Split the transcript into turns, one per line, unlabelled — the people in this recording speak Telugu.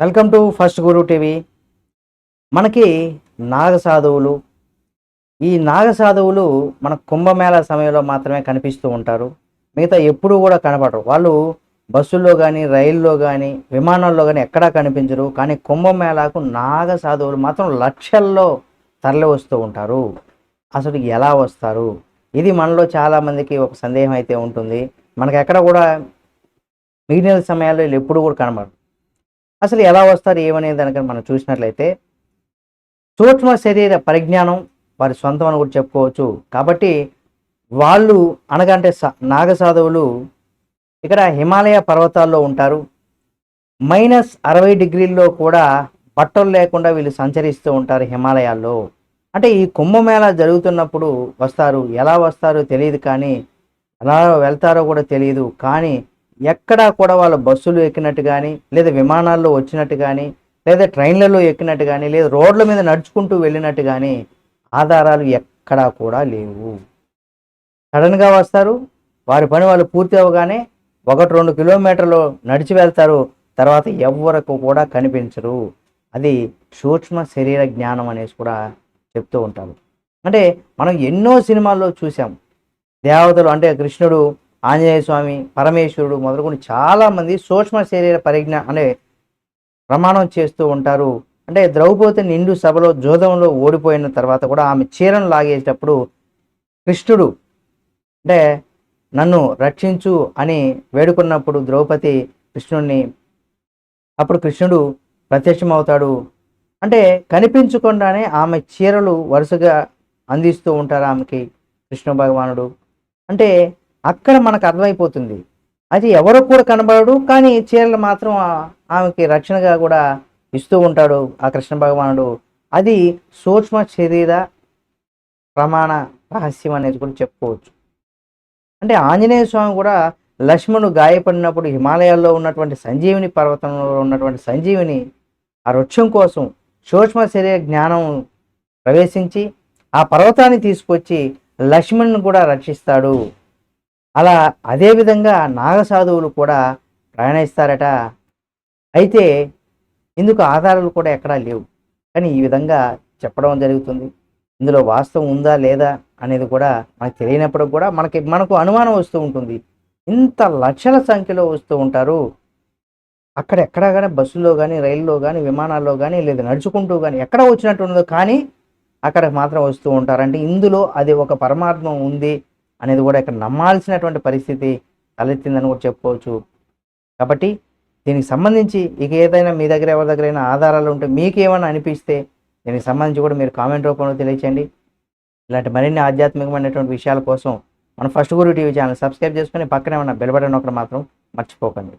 Welcome to first Guru TV. మనకి నాగసాధువులు ఈ నాగసాధువులు మన కుంభమేళా సమయంలో మాత్రమే కనిపిస్తూ ఉంటారు. మిగతా ఎప్పుడూ కూడా కనపడరు. వాళ్ళు బస్సుల్లో కానీ రైల్లో కానీ విమానాల్లో కానీ ఎక్కడా కనిపించరు. కానీ కుంభమేళాకు నాగసాధువులు మాత్రం లక్షల్లో తరలి వస్తూ ఉంటారు. అసలు ఎలా వస్తారు? ఇది మనలో చాలామందికి ఒక సందేహం అయితే ఉంటుంది. మనకు ఎక్కడ కూడా మిగిలిన సమయాల్లో వీళ్ళు ఎప్పుడు కూడా కనబడరు అసలు ఎలా వస్తారు ఏమనేది కనుక మనం చూసినట్లయితే సూక్ష్మ శరీర పరిజ్ఞానం వారి సొంతం అని కూడా చెప్పుకోవచ్చు. కాబట్టి వాళ్ళు అనగంటే స- ఇక్కడ హిమాలయ పర్వతాల్లో ఉంటారు. మైనస్ అరవై డిగ్రీల్లో కూడా బట్టలు లేకుండా వీళ్ళు సంచరిస్తూ ఉంటారు హిమాలయాల్లో. అంటే ఈ కుంభమేళ జరుగుతున్నప్పుడు వస్తారు ఎలా వస్తారో తెలియదు కానీ ఎలా వెళ్తారో కూడా తెలియదు. కానీ ఎక్కడా కూడా వాళ్ళ బస్సులు ఎక్కినట్టు కానీ లేదా విమానాల్లో వచ్చినట్టు కానీ లేదా ట్రైన్లలో ఎక్కినట్టు కానీ లేదా రోడ్ల మీద నడుచుకుంటూ వెళ్ళినట్టు కానీ ఆధారాలు ఎక్కడా కూడా లేవు. సడన్గా వస్తారు వారి పని వాళ్ళు పూర్తి అవ్వగానే ఒకటి రెండు కిలోమీటర్లు నడిచి వెళ్తారు తర్వాత ఎవ్వరకు కూడా కనిపించరు. అది సూక్ష్మ శరీర జ్ఞానం అనేసి కూడా చెప్తూ ఉంటారు. అంటే మనం ఎన్నో సినిమాల్లో చూసాం దేవతలు అంటే కృష్ణుడు ఆంజనేయ స్వామి పరమేశ్వరుడు మొదలుకొని చాలామంది సూక్ష్మ శరీర పరిజ్ఞా అనే ప్రమాణం చేస్తూ ఉంటారు. అంటే ద్రౌపది నిండు సభలో జోదంలో ఓడిపోయిన తర్వాత కూడా ఆమె చీరను లాగేసేటప్పుడు కృష్ణుడు అంటే నన్ను రక్షించు అని వేడుకున్నప్పుడు ద్రౌపది కృష్ణుడిని అప్పుడు కృష్ణుడు ప్రత్యక్షమవుతాడు. అంటే కనిపించకుండానే ఆమె చీరలు వరుసగా అందిస్తూ ఉంటారు ఆమెకి కృష్ణ భగవానుడు. అంటే అక్కడ మనకు అర్థమైపోతుంది. అది ఎవరు కూడా కనబడడు కానీ చీరలు మాత్రం ఆమెకి రక్షణగా కూడా ఇస్తూ ఉంటాడు ఆ కృష్ణ భగవానుడు. అది సూక్ష్మ శరీర ప్రమాణ రహస్యం అనేది కూడా చెప్పుకోవచ్చు. అంటే ఆంజనేయ స్వామి కూడా లక్ష్మణుడు గాయపడినప్పుడు హిమాలయాల్లో ఉన్నటువంటి సంజీవిని పర్వతంలో ఉన్నటువంటి సంజీవిని ఆ వృక్షం కోసం సూక్ష్మ శరీర జ్ఞానం ప్రవేశించి ఆ పర్వతాన్ని తీసుకొచ్చి లక్ష్మణుని కూడా రక్షిస్తాడు. అలా అదేవిధంగా నాగసాధువులు కూడా ప్రయాణిస్తారట. అయితే ఇందుకు ఆధారాలు కూడా ఎక్కడా లేవు. కానీ ఈ విధంగా చెప్పడం జరుగుతుంది. ఇందులో వాస్తవం ఉందా లేదా అనేది కూడా మనకు తెలియనప్పుడు కూడా మనకి మనకు అనుమానం వస్తూ ఉంటుంది. ఇంత లక్షల సంఖ్యలో వస్తూ ఉంటారు. అక్కడ ఎక్కడా కానీ బస్సులో కానీ రైల్లో కానీ విమానాల్లో కానీ లేదా నడుచుకుంటూ కానీ ఎక్కడ వచ్చినట్టు ఉండదు. కానీ అక్కడ మాత్రం వస్తూ ఉంటారంటే ఇందులో అది ఒక పరమార్థం ఉంది. అనేది కూడా ఇక్కడ నమ్మాల్సినటువంటి పరిస్థితి తలెత్తిందని కూడా చెప్పుకోవచ్చు. కాబట్టి దీనికి సంబంధించి ఇక ఏదైనా మీ దగ్గర ఎవరి దగ్గరైనా ఆధారాలు ఉంటే మీకు ఏమైనా అనిపిస్తే దీనికి సంబంధించి కూడా మీరు కామెంట్ రూపంలో తెలియచేయండి. ఇలాంటి మరిన్ని ఆధ్యాత్మికమైనటువంటి విషయాల కోసం మన first Guru TV channel subscribe చేసుకొని పక్కనే ఉన్న బెల్ బటన్ ఒకటి మాత్రం మర్చిపోకండి.